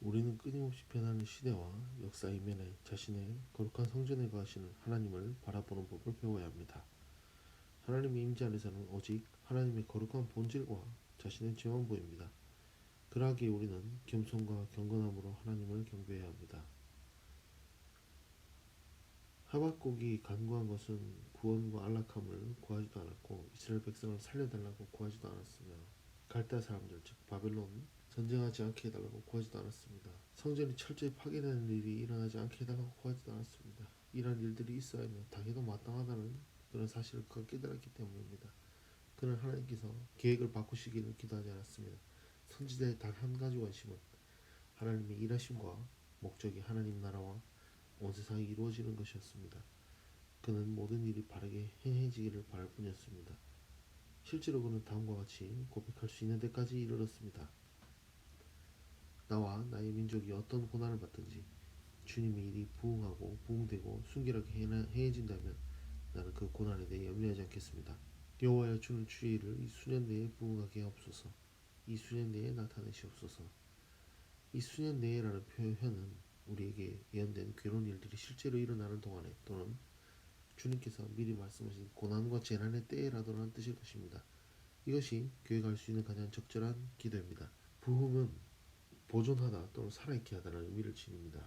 우리는 끊임없이 변하는 시대와 역사 이면에 자신의 거룩한 성전에 거하시는 하나님을 바라보는 법을 배워야 합니다. 하나님의 임재 안에서는 오직 하나님의 거룩한 본질과 자신의 죄만 보입니다. 그러하기에 우리는 겸손과 경건함으로 하나님을 경배해야 합니다. 하박국이 간구한 것은 구원과 안락함을 구하지도 않았고 이스라엘 백성을 살려달라고 구하지도 않았으며 갈대 사람들 즉 바벨론 전쟁하지 않게 해달라고 구하지도 않았습니다. 성전이 철저히 파괴되는 일이 일어나지 않게 해달라고 구하지도 않았습니다. 이러한 일들이 있어야 하면 당해도 마땅하다는 그런 사실을 그가 깨달았기 때문입니다. 그는 하나님께서 계획을 바꾸시기를 기도하지 않았습니다. 선지자의 단 한 가지 원심은 하나님의 일하심과 목적이 하나님 나라와 온 세상에 이루어지는 것이었습니다. 그는 모든 일이 바르게 행해지기를 바랄 뿐이었습니다. 실제로 그는 다음과 같이 고백할 수 있는 데까지 이르렀습니다. 나와 나의 민족이 어떤 고난을 받든지 주님의 일이 부응하고 부응되고 순결하게 행해진다면 나는 그 고난에 대해 염려하지 않겠습니다. 여호와여 주는 주의 일을 이 수년 내에 부응하게 하옵소서. 이 수년 내에 나타내시옵소서. 이 수년 내에라는 표현은 우리에게 예언된 괴로운 일들이 실제로 일어나는 동안에 또는 주님께서 미리 말씀하신 고난과 재난의 때라도라는 뜻일 것입니다. 이것이 교회가 할수 있는 가장 적절한 기도입니다. 부흥은 보존하다 또는 살아있게 하다는 의미를 지닙니다.